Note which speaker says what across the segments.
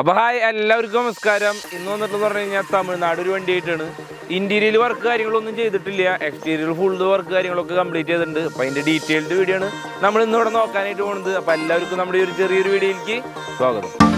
Speaker 1: അപ്പൊ ഹായ് എല്ലാവർക്കും നമസ്കാരം. ഇന്ന് വന്നിട്ട് പറഞ്ഞു കഴിഞ്ഞാൽ തമിഴ്നാട് ഒരു വണ്ടിയായിട്ടാണ്. ഇന്റീരിയൽ വർക്ക് കാര്യങ്ങളൊന്നും ചെയ്തിട്ടില്ല. എക്സ്റ്റീരിയൽ ഫുൾ വർക്ക് കാര്യങ്ങളൊക്കെ കംപ്ലീറ്റ് ചെയ്തിട്ടുണ്ട്. അപ്പൊ അതിന്റെ ഡീറ്റെയിൽഡ് വീഡിയോ ആണ്. നമ്മൾ ഇന്ന് ഇവിടെ നോക്കാനായിട്ട് പോകുന്നത് അപ്പൊ എല്ലാവർക്കും നമ്മുടെ ഒരു ചെറിയൊരു വീഡിയോയിലേക്ക് സ്വാഗതം.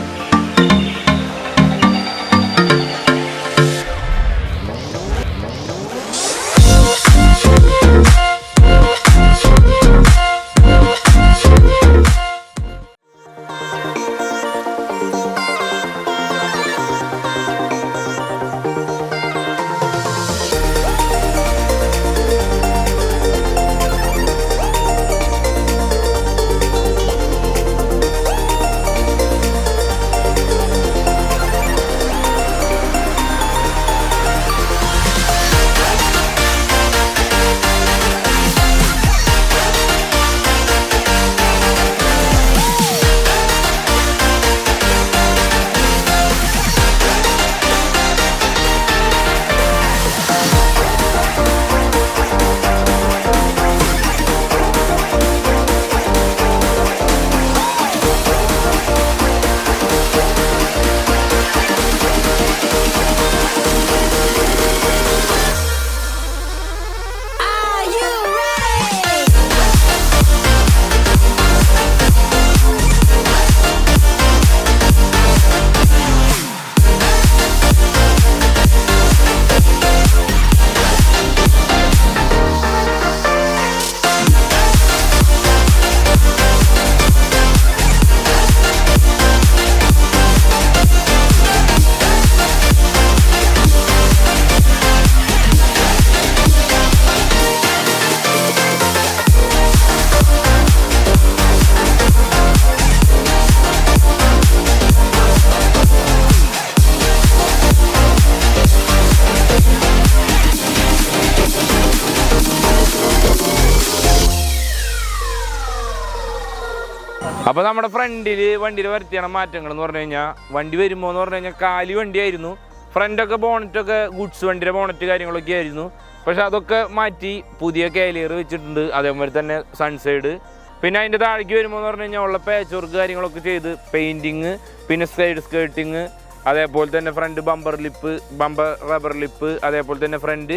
Speaker 1: അപ്പൊ നമ്മുടെ ഫ്രണ്ടിൽ വണ്ടിയിൽ വരുത്തിയാണ് മാറ്റങ്ങൾ എന്ന് പറഞ്ഞു കഴിഞ്ഞാൽ വണ്ടി വരുമ്പോൾ എന്ന് പറഞ്ഞു കഴിഞ്ഞാൽ കാലി വണ്ടിയായിരുന്നു. ഫ്രണ്ടൊക്കെ ബോണറ്റൊക്കെ ഗുഡ്സ് വണ്ടിയുടെ ബോണറ്റ് കാര്യങ്ങളൊക്കെ ആയിരുന്നു. പക്ഷെ അതൊക്കെ മാറ്റി പുതിയ കാലിയർ വെച്ചിട്ടുണ്ട്. അതേപോലെ തന്നെ സൺസൈഡ് പിന്നെ അതിന്റെ താഴേക്ക് വരുമ്പോൾ എന്ന് പറഞ്ഞു കഴിഞ്ഞാൽ ഉള്ള പാച്ച് വർക്ക് കാര്യങ്ങളൊക്കെ ചെയ്ത് പെയിന്റിങ് പിന്നെ സൈഡ് സ്കേർട്ടിങ് അതേപോലെ തന്നെ front bumper lip bumper rubber lip അതേപോലെ തന്നെ ഫ്രണ്ട്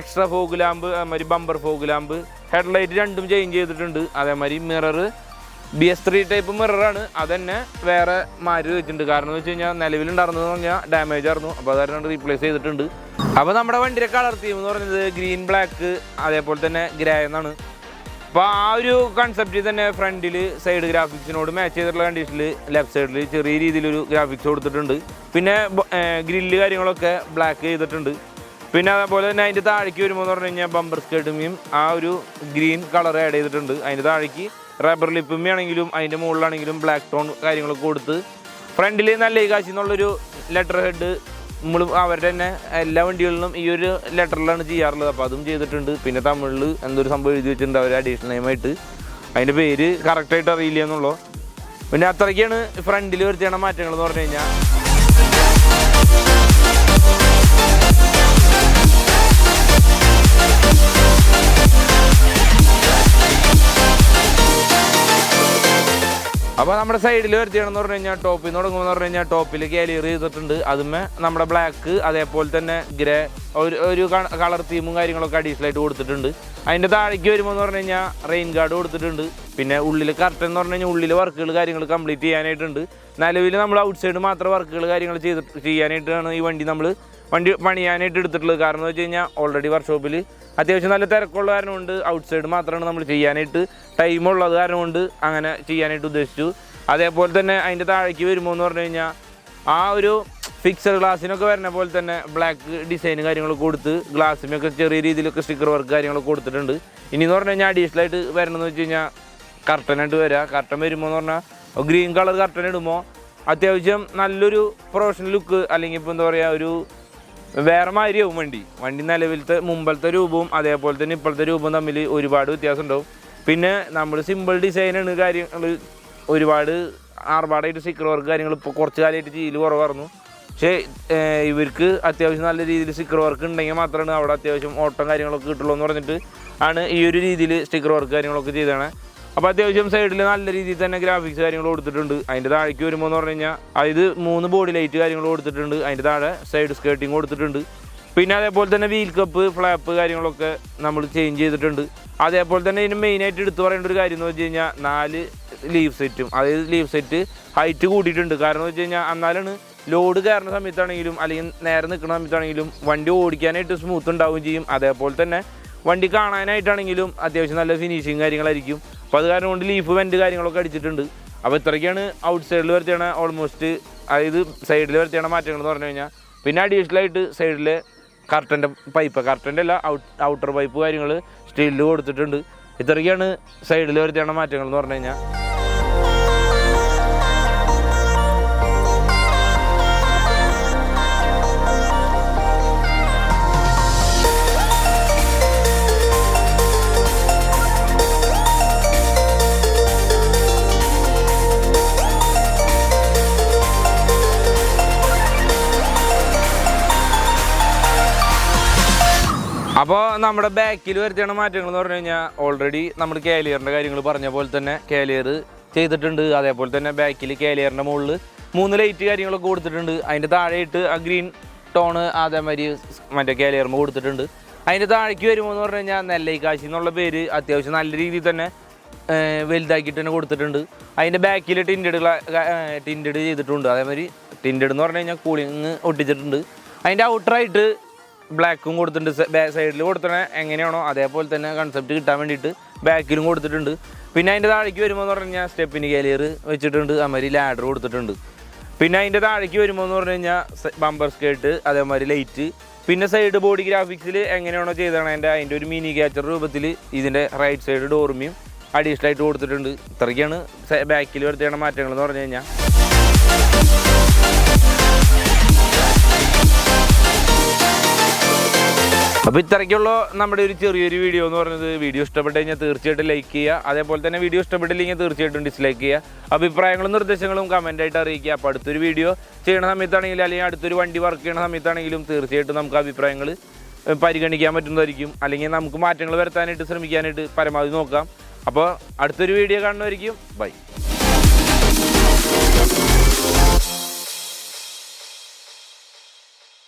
Speaker 1: എക്സ്ട്രാ ഫോഗ് ലാമ്പ് അതേമാതിരി ബമ്പർ ഫോഗ് ലാമ്പ് ഹെഡ്ലൈറ്റ് രണ്ടും ചേഞ്ച് ചെയ്തിട്ടുണ്ട്. അതേമാതിരി mirror B S three type മിററാണ് അതന്നെ വേറെ മാറ്റി വെച്ചിട്ടുണ്ട്. കാരണം എന്ന് വെച്ച് കഴിഞ്ഞാൽ നിലവിലുണ്ടായിരുന്നത് പറഞ്ഞാൽ ഡാമേജ് ആയിരുന്നു. അപ്പോൾ കാരണം റീപ്ലേസ് ചെയ്തിട്ടുണ്ട്. അപ്പോൾ നമ്മുടെ വണ്ടിയുടെ കളർ തീം എന്ന് പറയുന്നത് ഗ്രീൻ ബ്ലാക്ക് അതേപോലെ തന്നെ ഗ്രേ എന്നാണ്. അപ്പോൾ ആ ഒരു കൺസെപ്റ്റിൽ തന്നെ ഫ്രണ്ടിൽ സൈഡ് ഗ്രാഫിക്സിനോട് മാച്ച് ചെയ്തിട്ടുള്ള കണ്ടീഷനിൽ ലെഫ്റ്റ് സൈഡിൽ ചെറിയ രീതിയിലൊരു ഗ്രാഫിക്സ് കൊടുത്തിട്ടുണ്ട്. പിന്നെ ഗ്രില്ല് കാര്യങ്ങളൊക്കെ ബ്ലാക്ക് ചെയ്തിട്ടുണ്ട്. പിന്നെ അതേപോലെ തന്നെ അതിന്റെ താഴേക്ക് വരുമ്പോൾ എന്ന് പറഞ്ഞു കഴിഞ്ഞാൽ ബമ്പർ സ്കേർട്ടുമേയും ആ ഒരു ഗ്രീൻ കളർ ആഡ് ചെയ്തിട്ടുണ്ട്. അതിന്റെ താഴേക്ക് റബ്ബർ ലിപ്പുമ്മയാണെങ്കിലും അതിന്റെ മുകളിലാണെങ്കിലും ബ്ലാക്ക് ടോൺ കാര്യങ്ങളൊക്കെ കൊടുത്ത് ഫ്രണ്ടിൽ നല്ല കാശി എന്നുള്ളൊരു ലെറ്റർ ഹെഡ് നമ്മൾ അവരുടെ തന്നെ എല്ലാ വണ്ടികളിലും ഈ ഒരു ലെറ്ററിലാണ് ചെയ്യാറുള്ളത്. അപ്പോൾ അതും ചെയ്തിട്ടുണ്ട്. പിന്നെ തമിഴിൽ എന്തൊരു സംഭവം എഴുതി വെച്ചിട്ടുണ്ട് അവർ അഡീഷണൽ നെയിമായിട്ട് അതിന്റെ പേര് കറക്റ്റായിട്ട് അറിയില്ല എന്നുള്ളൂ. പിന്നെ അത്രയ്ക്കാണ് ഫ്രണ്ടിൽ വരുത്തിയാണ് മാറ്റങ്ങൾ എന്ന് പറഞ്ഞു കഴിഞ്ഞാൽ അപ്പോൾ നമ്മുടെ സൈഡിൽ വരുത്തിയാണെന്ന് പറഞ്ഞു കഴിഞ്ഞാൽ ടോപ്പിൽ നിന്ന് തുടങ്ങുമെന്ന് പറഞ്ഞു കഴിഞ്ഞാൽ ടോപ്പിൽ കാലിയർ ചെയ്തിട്ടുണ്ട്. അതുമേ നമ്മുടെ ബ്ലാക്ക് അതേപോലെ തന്നെ ഗ്രേ ഒരു ഒരു കളർ തീമും കാര്യങ്ങളൊക്കെ അഡീഷണൽ ആയിട്ട് കൊടുത്തിട്ടുണ്ട്. അതിന്റെ താഴേക്ക് വരുമ്പോൾ എന്ന് പറഞ്ഞു കഴിഞ്ഞാൽ റെയിൻ ഗാർഡ് കൊടുത്തിട്ടുണ്ട്. പിന്നെ ഉള്ളിൽ കറക്റ്റ് എന്ന് പറഞ്ഞു കഴിഞ്ഞാൽ ഉള്ളിൽ വർക്കുകൾ കാര്യങ്ങൾ കംപ്ലീറ്റ് ചെയ്യാനായിട്ടുണ്ട്. നിലവിൽ നമ്മൾ ഔട്ട് സൈഡ് മാത്രം വർക്കുകൾ കാര്യങ്ങൾ ചെയ്ത് ചെയ്യാനായിട്ടാണ് ഈ വണ്ടി നമ്മൾ വണ്ടി പണിയാനായിട്ട് എടുത്തിട്ടുള്ളത്. കാരണം എന്ന് വെച്ച് കഴിഞ്ഞാൽ ഓൾറെഡി വർക്ക്ഷോപ്പിൽ അത്യാവശ്യം നല്ല തിരക്കുള്ള കാരണം കൊണ്ട് ഔട്ട് സൈഡ് മാത്രമാണ് നമ്മൾ ചെയ്യാനായിട്ട് ടൈം ഉള്ളത് കാരണം കൊണ്ട് അങ്ങനെ ചെയ്യാനായിട്ട് ഉദ്ദേശിച്ചു. അതേപോലെ തന്നെ അതിന്റെ താഴേക്ക് വരുമ്പോൾ എന്ന് പറഞ്ഞു കഴിഞ്ഞാൽ ആ ഒരു ഫിക്സഡ് ഗ്ലാസ്സിനൊക്കെ വരുന്ന പോലെ തന്നെ ബ്ലാക്ക് ഡിസൈൻ കാര്യങ്ങളൊക്കെ കൊടുത്ത് ഗ്ലാസ്സിനൊക്കെ ചെറിയ രീതിയിലൊക്കെ സ്റ്റിക്കർ വർക്ക് കാര്യങ്ങളൊക്കെ കൊടുത്തിട്ടുണ്ട്. ഇനി എന്ന് പറഞ്ഞു കഴിഞ്ഞാൽ അഡീഷണലായിട്ട് വരണമെന്ന് വെച്ച് കഴിഞ്ഞാൽ കർട്ടനായിട്ട് വരിക കർട്ടൻ വരുമ്പോൾ എന്ന് പറഞ്ഞാൽ ഗ്രീൻ കളർ കർട്ടൻ ഇടുമ്പോൾ അത്യാവശ്യം നല്ലൊരു പ്രൊഫഷണൽ ലുക്ക് അല്ലെങ്കിൽ ഇപ്പോൾ എന്താ പറയുക ഒരു വേറെ മാതിരിയാവും വണ്ടി. വണ്ടി നിലവിലത്തെ മുമ്പത്തെ രൂപവും അതേപോലെ തന്നെ ഇപ്പോഴത്തെ രൂപവും തമ്മിൽ ഒരുപാട് വ്യത്യാസം ഉണ്ടാവും. പിന്നെ നമ്മൾ സിമ്പിൾ ഡിസൈനാണ് കാര്യങ്ങൾ ഒരുപാട് ആർഭാടായിട്ട് സ്റ്റിക്കർ വർക്ക് കാര്യങ്ങൾ ഇപ്പോൾ കുറച്ച് കാലമായിട്ട് ചെയ്യൽ കുറവായിരുന്നു. പക്ഷേ ഇവർക്ക് അത്യാവശ്യം നല്ല രീതിയിൽ സ്റ്റിക്കർ വർക്ക് ഉണ്ടെങ്കിൽ മാത്രമാണ് അവിടെ അത്യാവശ്യം ഓട്ടം കാര്യങ്ങളൊക്കെ കിട്ടുള്ളൂ എന്ന് പറഞ്ഞിട്ട് ആണ് ഈ ഒരു രീതിയിൽ സ്റ്റിക്കർ വർക്ക് കാര്യങ്ങളൊക്കെ ചെയ്തതാണ്. അപ്പോൾ അത്യാവശ്യം സൈഡിൽ നല്ല രീതിയിൽ തന്നെ ഗ്രാഫിക്സ് കാര്യങ്ങൾ കൊടുത്തിട്ടുണ്ട്. അതിന്റെ താഴേക്ക് വരുമ്പോൾ എന്ന് പറഞ്ഞു കഴിഞ്ഞാൽ അതായത് മൂന്ന് ബോഡി ലൈറ്റ് കാര്യങ്ങൾ കൊടുത്തിട്ടുണ്ട്. അതിന്റെ താഴെ സൈഡ് സ്കേർട്ടിങ് കൊടുത്തിട്ടുണ്ട്. പിന്നെ അതേപോലെ തന്നെ വീൽ കപ്പ് ഫ്ലാപ്പ് കാര്യങ്ങളൊക്കെ നമ്മൾ ചേഞ്ച് ചെയ്തിട്ടുണ്ട്. അതേപോലെ തന്നെ ഇതിന് മെയിനായിട്ട് എടുത്തു പറയേണ്ട ഒരു കാര്യം എന്ന് വെച്ച് കഴിഞ്ഞാൽ നാല് ലീവ് സെറ്റും അതായത് ലീവ് സെറ്റ് ഹൈറ്റ് കൂട്ടിയിട്ടുണ്ട്. കാരണം എന്ന് വെച്ച് കഴിഞ്ഞാൽ എന്നാലാണ് ലോഡ് കയറുന്ന സമയത്താണെങ്കിലും അല്ലെങ്കിൽ നേരെ നിൽക്കുന്ന സമയത്താണെങ്കിലും വണ്ടി ഓടിക്കാനായിട്ട് സ്മൂത്ത് ഉണ്ടാവുകയും ചെയ്യും. അതേപോലെ തന്നെ വണ്ടി കാണാനായിട്ടാണെങ്കിലും അത്യാവശ്യം നല്ല ഫിനിഷിങ് കാര്യങ്ങളായിരിക്കും. അപ്പോൾ അത് കാരണം കൊണ്ട് ലീഫ് വെന്റ് കാര്യങ്ങളൊക്കെ അടിച്ചിട്ടുണ്ട്. അപ്പോൾ ഇത്രയ്ക്കാണ് ഔട്ട് സൈഡിൽ വരുത്തിയാണ് ഓൾമോസ്റ്റ് അതായത് സൈഡിൽ വരുത്തിയാണ് മാറ്റങ്ങൾ എന്ന് പറഞ്ഞു കഴിഞ്ഞാൽ പിന്നെ അഡീഷണൽ ആയിട്ട് സൈഡിൽ കർട്ടന്റെ പൈപ്പ് കർട്ടന്റെ അല്ല ഔട്ട് ഔട്ടർ പൈപ്പ് കാര്യങ്ങൾ സ്റ്റീലിൽ കൊടുത്തിട്ടുണ്ട്. ഇത്രയ്ക്കാണ് സൈഡിൽ വരുത്തിയാണ് മാറ്റങ്ങൾ എന്ന് പറഞ്ഞു കഴിഞ്ഞാൽ അപ്പോൾ നമ്മുടെ ബാക്കിൽ വരുത്തിയാണ് മാറ്റങ്ങൾ എന്ന് പറഞ്ഞു കഴിഞ്ഞാൽ ഓൾറെഡി നമ്മൾ കാലിയറിന്റെ കാര്യങ്ങൾ പറഞ്ഞ പോലെ തന്നെ കേലിയർ ചെയ്തിട്ടുണ്ട്. അതേപോലെ തന്നെ ബാക്കിൽ കാലിയറിന്റെ മുകളിൽ മൂന്ന് ലൈറ്റ് കാര്യങ്ങളൊക്കെ കൊടുത്തിട്ടുണ്ട്. അതിന്റെ താഴെയിട്ട് ആ ഗ്രീൻ ടോണ് അതേമാതിരി മറ്റേ കാലിയർമ കൊടുത്തിട്ടുണ്ട്. അതിന്റെ താഴേക്ക് വരുമ്പോൾ എന്ന് പറഞ്ഞു കഴിഞ്ഞാൽ നെല്ലൈക്കാശി എന്നുള്ള പേര് അത്യാവശ്യം നല്ല രീതിയിൽ തന്നെ വലുതാക്കിയിട്ട് തന്നെ കൊടുത്തിട്ടുണ്ട്. അതിന്റെ ബാക്കിൽ ടിൻഡഡ് ടിൻഡഡ് ചെയ്തിട്ടുണ്ട്. അതേമാതിരി ടിൻഡഡ് എന്ന് പറഞ്ഞു കഴിഞ്ഞാൽ കൂളിങ് ഒട്ടിച്ചിട്ടുണ്ട്. അതിന്റെ ഔട്ടറായിട്ട് ബ്ലാക്കും കൊടുത്തിട്ടുണ്ട്. സൈഡിൽ കൊടുത്തണേ. എങ്ങനെയാണോ അതേപോലെ തന്നെ കൺസെപ്റ്റ് കിട്ടാൻ വേണ്ടിയിട്ട് ബാക്കിലും കൊടുത്തിട്ടുണ്ട്. പിന്നെ അതിന്റെ താഴേക്ക് വരുമ്പോൾ എന്ന് പറഞ്ഞു കഴിഞ്ഞാൽ സ്റ്റെപ്പിന് കാലിയർ വെച്ചിട്ടുണ്ട്. അതുമാതിരി ലാഡർ കൊടുത്തിട്ടുണ്ട്. പിന്നെ അതിന്റെ താഴേക്ക് വരുമ്പോൾ എന്ന് പറഞ്ഞു കഴിഞ്ഞാൽ ബമ്പർ സ്കേർട്ട് അതേമാതിരി ലൈറ്റ് പിന്നെ സൈഡ് ബോഡി ഗ്രാഫിക്സിൽ എങ്ങനെയാണോ ചെയ്തതാണ് അതിന്റെ അതിന്റെ ഒരു മിനി ക്യാച്ചർ രൂപത്തിൽ ഇതിന്റെ റൈറ്റ് സൈഡ് ഡോർമിയും അഡീഷണൽ ആയിട്ട് കൊടുത്തിട്ടുണ്ട്. ഇത്രയ്ക്കാണ് ബാക്കിൽ വരുത്തിയാണ് മാറ്റങ്ങൾ എന്ന് പറഞ്ഞു കഴിഞ്ഞാൽ അപ്പോൾ ഇത്രയ്ക്കുള്ള നമ്മുടെ ഒരു ചെറിയൊരു വീഡിയോ എന്ന് പറയുന്നത് വീഡിയോ ഇഷ്ടപ്പെട്ട് കഴിഞ്ഞാൽ തീർച്ചയായിട്ടും ലൈക്ക് ചെയ്യുക. അതേപോലെ തന്നെ വീഡിയോ ഇഷ്ടപ്പെട്ടില്ലെങ്കിൽ തീർച്ചയായിട്ടും ഡിസ്ലൈക്ക് ചെയ്യുക. അഭിപ്രായങ്ങളും നിർദ്ദേശങ്ങളും കമന്റായിട്ട് അറിയിക്കുക. അപ്പോൾ അടുത്തൊരു വീഡിയോ ചെയ്യണ സമയത്താണെങ്കിലും അല്ലെങ്കിൽ അടുത്തൊരു വണ്ടി വർക്ക് ചെയ്യണ സമയത്താണെങ്കിലും തീർച്ചയായിട്ടും നമുക്ക് അഭിപ്രായങ്ങൾ പരിഗണിക്കാൻ പറ്റുന്നതായിരിക്കും. അല്ലെങ്കിൽ നമുക്ക് മാറ്റങ്ങൾ വരുത്താനായിട്ട് ശ്രമിക്കാനായിട്ട് പരമാവധി നോക്കാം. അപ്പോൾ അടുത്തൊരു വീഡിയോ കാണുന്നതായിരിക്കും ബൈ